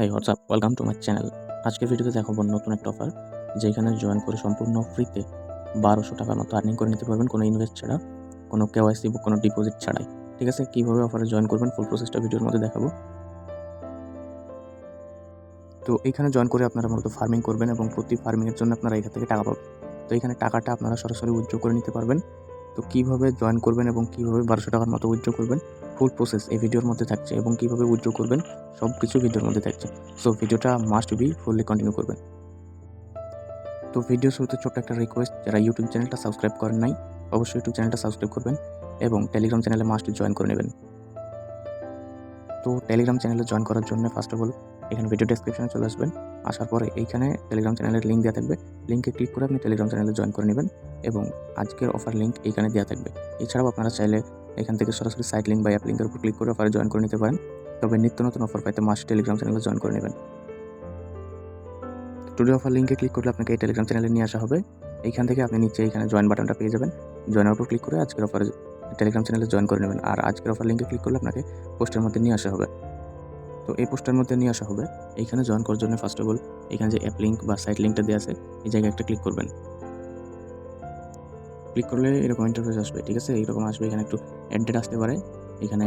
Hi WhatsApp welcome to my channel আজকের ভিডিওতে দেখাবো নতুন একটা অফার যেখানে জয়েন করে সম্পূর্ণ ফ্রিতে বারোশো টাকার মতো আর্নিং করে নিতে পারবেন কোনো ইনভেস্ট ছাড়া, কোনো কেওয়াইসি বা কোনো ডিপোজিট ছাড়াই। ঠিক আছে? কীভাবে অফারে জয়েন করবেন? ফুল প্রসেসটা ভিডিওর মধ্যে দেখাবো। তো এইখানে জয়েন করে আপনারা মূলত ফার্মিং করবেন এবং প্রতি ফার্মিংয়ের জন্য আপনারা এখান থেকে টাকা পাবেন। তো এখানে টাকাটা আপনারা সরাসরি উইথড্র করে নিতে পারবেন। তো কীভাবে জয়েন করবেন এবং কীভাবে বারোশো টাকার মতো উইথড্র করবেন? ফুল প্রসেস এই ভিডিওর মধ্যে থাকছে এবং কীভাবে উইথড্র করবেন? সব কিছু ভিডিওর মধ্যে থাকছে। সো ভিডিওটা মাস্ট বি ফুললি কন্টিনিউ করবেন। তো ভিডিও শুরুতে ছোট্ট একটা রিকোয়েস্ট যারা ইউটিউব চ্যানেলটা সাবস্ক্রাইব করেন নাই, অবশ্যই ইউটিউব চ্যানেলটা সাবস্ক্রাইব করবেন এবং টেলিগ্রাম চ্যানেলে মাস্ট জয়েন করে নেবেন। তো টেলিগ্রাম চ্যানেলে জয়েন করার জন্য ফার্স্ট অফ অল এখানে ভিডিও ডেসক্রিপশনে চলে আসবেন। আসার পরে এইখানে টেলিগ্রাম চ্যানেলের লিঙ্ক দেওয়া থাকবে। লিঙ্কে ক্লিক করে আপনি টেলিগ্রাম চ্যানেলে জয়েন করে নেবেন এবং আজকের অফার লিঙ্ক এইখানে দেওয়া থাকবে। এছাড়াও আপনারা চাইলে এখান থেকে সরাসরি সাইট লিঙ্ক বা অ্যাপ লিঙ্কের উপর ক্লিক করে অফারে জয়েন করে নিতে পারেন। তবে নিত্য নতুন অফার পাইতে মাস টেলিগ্রাম চ্যানেলে জয়েন করে নেবেন। টুডে অফার লিঙ্কে ক্লিক করলে আপনাকে এই টেলিগ্রাম চ্যানেলে নিয়ে আসা হবে। এইখান থেকে আপনি নিচে এখানে জয়েন বাটনটা পেয়ে যাবেন। জয়েনের উপর ক্লিক করে আজকের অফারে টেলিগ্রাম চ্যানেলে জয়েন করে নেবেন। আর আজকের অফার লিঙ্কে ক্লিক করলে আপনাকে পোস্টের মধ্যে নিয়ে আসা হবে। তো এই পোস্টের মধ্যে নিয়ে আসা হবে। এইখানে জয়েন করার জন্য ফার্স্ট অফ অল এখানে যে অ্যাপ লিঙ্ক বা সাইট লিঙ্কটা দেওয়া আছে, এই জায়গায় একটা ক্লিক করবেন। ক্লিক করলে এরকম ইন্টারফেস আসবে, ঠিক আছে? এইরকম আসবে, এখানে একটু অ্যাডেট আসতে পারে। এখানে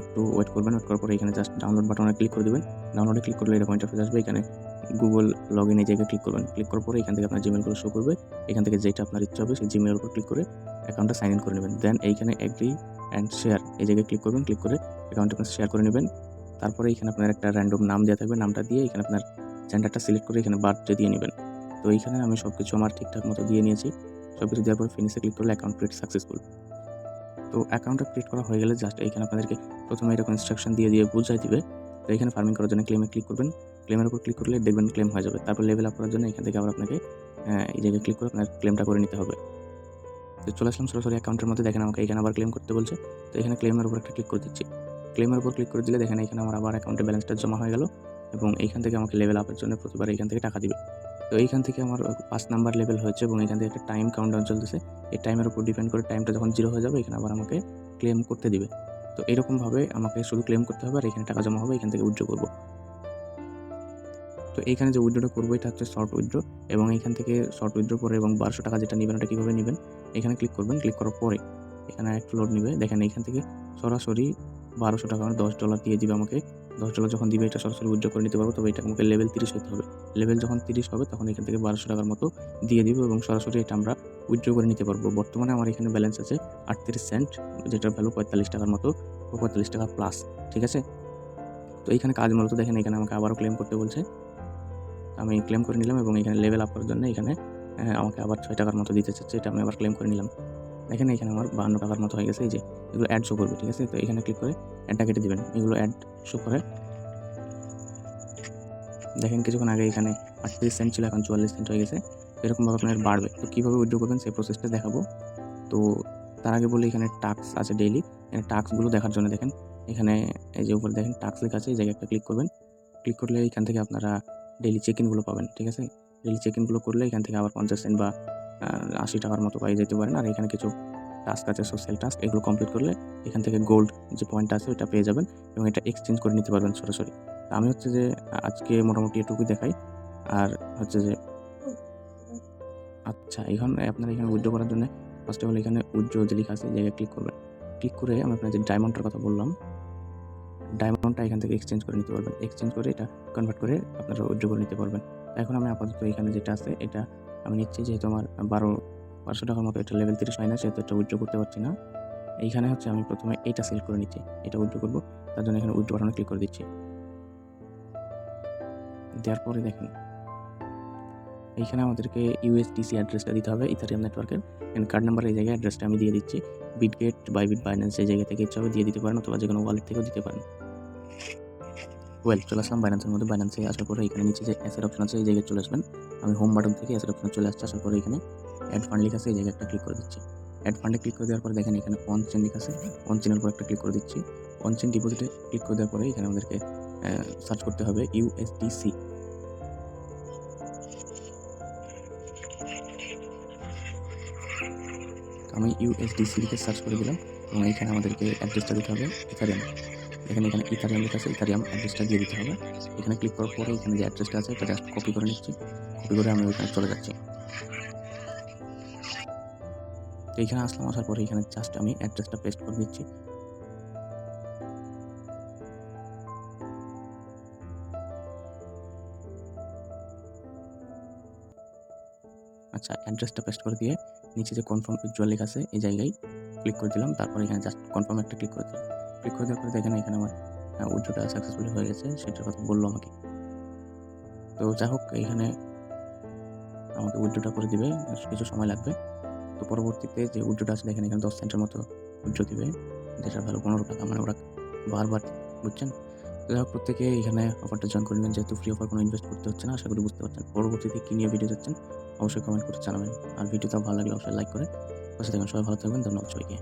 একটু ওয়েট করবেন ওয়েট করার পরে এখানে জাস্ট ডাউনলোড বাটনে ক্লিক করে দেবেন। ডাউনলোডে ক্লিক করলে এরকম ইন্টারফেস আসবে। এখানে গুগল লগ ইন এই জায়গায় ক্লিক করবেন। ক্লিক করার পরে এখান থেকে আপনার জিমেলগুলো শো করবে। এখান থেকে যেটা আপনার ইচ্ছা হবে, সেই জিমেলের উপর ক্লিক করে অ্যাকাউন্টটা সাইন ইন করে নেবেন। দেন এইখানে এগ্রি অ্যান্ড শেয়ার এই জায়গায় ক্লিক করবেন। ক্লিক করে অ্যাকাউন্টটা আপনার শেয়ার করে নেবেন। তারপরে এখানে আপনার একটা র্যান্ডম নাম দেওয়া থাকবে। নামটা দিয়ে এখানে আপনার জেন্ডারটা সিলেক্ট করে এখানে বার্থডে দিয়ে নেবেন। তো এইখানে আমি সব কিছু আমার ঠিকঠাক মতো দিয়ে নিয়েছি। সব কিছু দেওয়ার পর ফিনিশে ক্লিক করলে অ্যাকাউন্ট ক্রিয়েট সাকসেসফুল তো অ্যাকাউন্টটা ক্রিয়েট করা হয়ে গেলে জাস্ট এইখানে আপনাদেরকে প্রথমে এরকম ইনস্ট্রাকশন দিয়ে দিয়ে বুঝাই দিবে। তো এখানে ফার্মিং করার জন্য ক্লেমে ক্লিক করবেন। ক্লেমের উপর ক্লিক করলে দেখবেন ক্লেম হয়ে যাবে। তারপর লেভেল আপ করার জন্য এখান থেকে আবার আপনাকে এই জায়গায় ক্লিক করে আপনার ক্লেমটা করে নিতে হবে। তো চলে আসলাম সরাসরি অ্যাকাউন্টের মধ্যে। দেখেন আমাকে এখানে আবার ক্লেম করতে বলছে। তো এখানে ক্লেমের উপর একটা ক্লিক করে দিচ্ছি। ক্লেমের উপর ক্লিক করে দিলে দেখেন এখানে আমার আবার অ্যাকাউন্টে ব্যালেন্সটা জমা হয়ে গেল এবং এইখান থেকে আমাকে লেভেল আপের জন্য প্রতিবার এইখান থেকে টাকা দিবে। তো এইখান থেকে আমার পাঁচ নাম্বার লেভেল হয়েছে এবং এখান থেকে একটা টাইম কাউন্টডাউন চলতেছে। এই টাইমের উপর ডিপেন্ড করে টাইমটা যখন জিরো হয়ে যাবে, এখানে আবার আমাকে ক্লেম করতে দিবে। তো এরকমভাবে আমাকে শুধু ক্লেম করতে হবে আর এখানে টাকা জমা হবে, এখান থেকে উইথড্র করব। তো এইখানে যে উইড্রোটা করব, এটা হচ্ছে শর্ট উইথড্র এবং এখান থেকে শর্ট উইথড্র করে এবং বারোশো টাকা যেটা নেবেন, ওটা কীভাবে নেবেন? এখানে ক্লিক করবেন ক্লিক করার পরে এখানে একটু লোড নেবে। দেখেন এইখান থেকে সরাসরি বারোশো টাকা মানে দশ ডলার দিয়ে দিবে আমাকে। দশ ডলার যখন দিবে, এটা সরাসরি উইথড্র করে নিতে পারব, তবে এটা আমাকে লেভেল তিরিশ হতে হবে। লেভেল যখন তিরিশ হবে, তখন এখান থেকে বারোশো টাকার মতো দিয়ে দিব এবং সরাসরি এটা আমরা উইথড্র করে নিতে পারব। বর্তমানে আমার এখানে ব্যালেন্স আছে আটত্রিশ সেন্ট যেটার ভ্যালু পঁয়তাল্লিশ টাকার মতো পঁয়তাল্লিশ টাকা প্লাস ঠিক আছে? তো এইখানে কাজ মূলত দেখেন, এখানে আমাকে আবারও ক্লেম করতে বলছে। আমি ক্লেম করে নিলাম এবং এখানে লেভেল আপ করার জন্য এখানে আমাকে আবার ছয় টাকার মতো দিতে চাচ্ছে, এটা আমি আবার ক্লেম করে নিলাম। দেখেন এখানে আমার বান্ন টাকার মতো হয়ে গেছে, এই যে এগুলো অ্যাড শো করবে, ঠিক আছে? তো এখানে ক্লিক করে অ্যাডটা কেটে দিবেন, এগুলো অ্যাড শো করে। দেখেন কিছুক্ষণ আগে এখানে আটত্রিশ সেন্ট ছিল, এখন চুয়াল্লিশ সেন্ট হয়ে গেছে। এরকমভাবে আপনার বাড়বে। তো কীভাবে উইথড্র করবেন সেই প্রসেসটা দেখাবো। তো তার আগে বলি এখানে টাক্স আছে ডেইলি এখানে টাক্সগুলো দেখার জন্য দেখেন, এখানে এই যে উপরে দেখেন টাক্স লেখা আছে, এই জায়গায় একটা ক্লিক করবেন। ক্লিক করলে এখান থেকে আপনারা ডেইলি চেক ইনগুলো পাবেন, ঠিক আছে? ডেইলি চেক ইনগুলো করলে এখান থেকে আবার পঞ্চাশ সেন্ট বা আশি টাকার মতো পাই যেতে পারেন। আর এখানে কিছু টাস্ক আছে সোশ্যাল টাস্ক এগুলো কমপ্লিট করলে এখান থেকে গোল্ড যে পয়েন্ট আছে ওটা পেয়ে যাবেন এবং এটা এক্সচেঞ্জ করে নিতে পারবেন সরাসরি। আমি হচ্ছে যে আজকে মোটামুটি এটুকুই দেখাই। আর হচ্ছে যে আচ্ছা এখন আপনারা এখানে উইথড্র করার জন্য ফার্স্ট অফ অল এখানে উইথড্র যে লেখা আছে জায়গায় ক্লিক করবেন। ক্লিক করে আমি আপনার যে ডায়মন্ডটার কথা বললাম ডায়মন্ডটা এখান থেকে এক্সচেঞ্জ করে নিতে পারবেন। এক্সচেঞ্জ করে এটা কনভার্ট করে আপনারা উইথড্র করে নিতে পারবেন। এখন আমি আপাতত এখানে যেটা আছে, এটা আমি নিচ্ছি যেহেতু আমার বারো, পাঁচশো টাকার মতো এটা লেভেল তিরিশ হয় না, সেহেতু এটা উইথড্র করতে পারছি না। এইখানে হচ্ছে আমি প্রথমে এইটা সিলেক্ট করে নিচ্ছি, এটা উইথড্র করব, তার জন্য এখানে উইথড্র বাটনে ক্লিক করে দিচ্ছি। দেওয়ার পরে দেখেন, এইখানে আমাদেরকে ইউএসডিসি অ্যাড্রেসটা দিতে হবে ইথারিয়াম নেটওয়ার্কের এন্ড কার্ড নাম্বার এই জায়গায় অ্যাড্রেসটা আমি দিয়ে দিচ্ছি। বিটগেট বাইবিট বাইন্যান্স এই জায়গা থেকে ইচ্ছা হবে দিয়ে দিতে পারেন, অথবা যে কোনো ওয়ালেট থেকেও দিতে পারেন। ওয়েল চলে আসলাম বাইন্যান্সের মধ্যে। বাইন্যান্সে আসার পরে এখানে নিচে যে অ্যাসের অপশন আছে, এই জায়গায় চলে আসবেন। আমি হোম বাটন থেকে অ্যাসের অপশনে চলে আসছে। আসার পরে এখানে অ্যাড ফান্ড লিখা আছে, এই জায়গায় একটা ক্লিক করে দিচ্ছি। অ্যাড ফান্ডে ক্লিক করে দেওয়ার পরে দেখেন এখানে অন চেন লিখা আছে। অন চেনের উপর একটা ক্লিক করে দিচ্ছি। অন চেন ডিপোজিটে ক্লিক করে দেওয়ার পরে এখানে আমাদেরকে সার্চ করতে হবে ইউএসডিসি আমি ইউএসডিসি লিখে সার্চ করে দিলাম। এবং এখানে আমাদেরকে অ্যাড্রেসটা দিতে হবে ইথারিয়াম এখানে এখানে ইথারিয়াম লেখা আছে, ইথারিয়াম অ্যাড্রেসটা দিয়ে দিতে হবে। এখানে ক্লিক করার পরে এখানে যে অ্যাড্রেসটা আছে এটা জাস্ট কপি করে নিচ্ছি। কপি করে আমি ওইখানে চলে যাচ্ছি। তো এখানে আসলাম, আসার পরে এখানে জাস্ট আমি অ্যাড্রেসটা পেস্ট করে দিচ্ছি। আচ্ছা অ্যাড্রেসটা পেস্ট করে দিয়ে নিচে যে কনফার্ম উজ্জ্বল লেখা আছে, এই জায়গায় ক্লিক করে দিলাম। তারপর এখানে জাস্ট কনফার্ম একটা ক্লিক করে দিলাম। করে দেওয়ার পরে দেখেন এখানে আমার উজ্জ্বটা সাকসেসফুলি হয়ে গেছে, সেটার কথা বলল আমাকে। তো যাই হোক, এখানে আমাকে উইড্রোটা করে দিবে কিছু সময় লাগবে। তো পরবর্তীতে যে উইড্রোটা আছে, দেখেন এখানে দশ সেন্টের মতো উইড্রো দিবে যেটার ভালো পনেরো টাকা মানে ওরা বারবার, বুঝছেন? তো যাই হোক, প্রত্যেকে এখানে অফারটা জয়েন করে নেবেন, যেহেতু ফ্রি অফার কোনো ইনভেস্ট করতে হচ্ছে না, আশা করি বুঝতে পারছেন। পরবর্তীতে কী নিয়ে ভিডিও যাচ্ছেন অবশ্যই কমেন্ট করে জানাবেন। আর ভিডিওটা ভালো লাগলে অবশ্যই লাইক করে পাশে থাকবেন। সবাই ভালো থাকবেন, ধন্যবাদ সবাইকে।